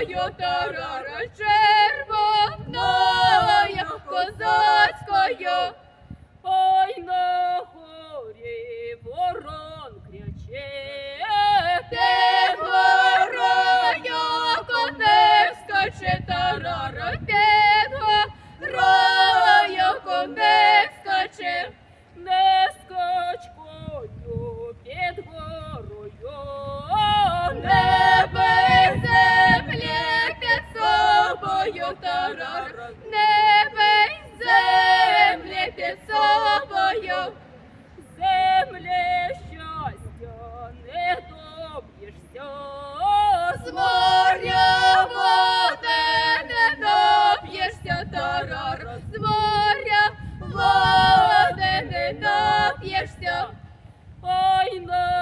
Червоною торора, червоною козацькою, ой на горі ворон кряче, те горою коневська чи торора, повтором небе й землі під собою, землі щастя не доб'єшся, з моря води не доб'єшся, торор, з моря води не доб'єшся, ой, не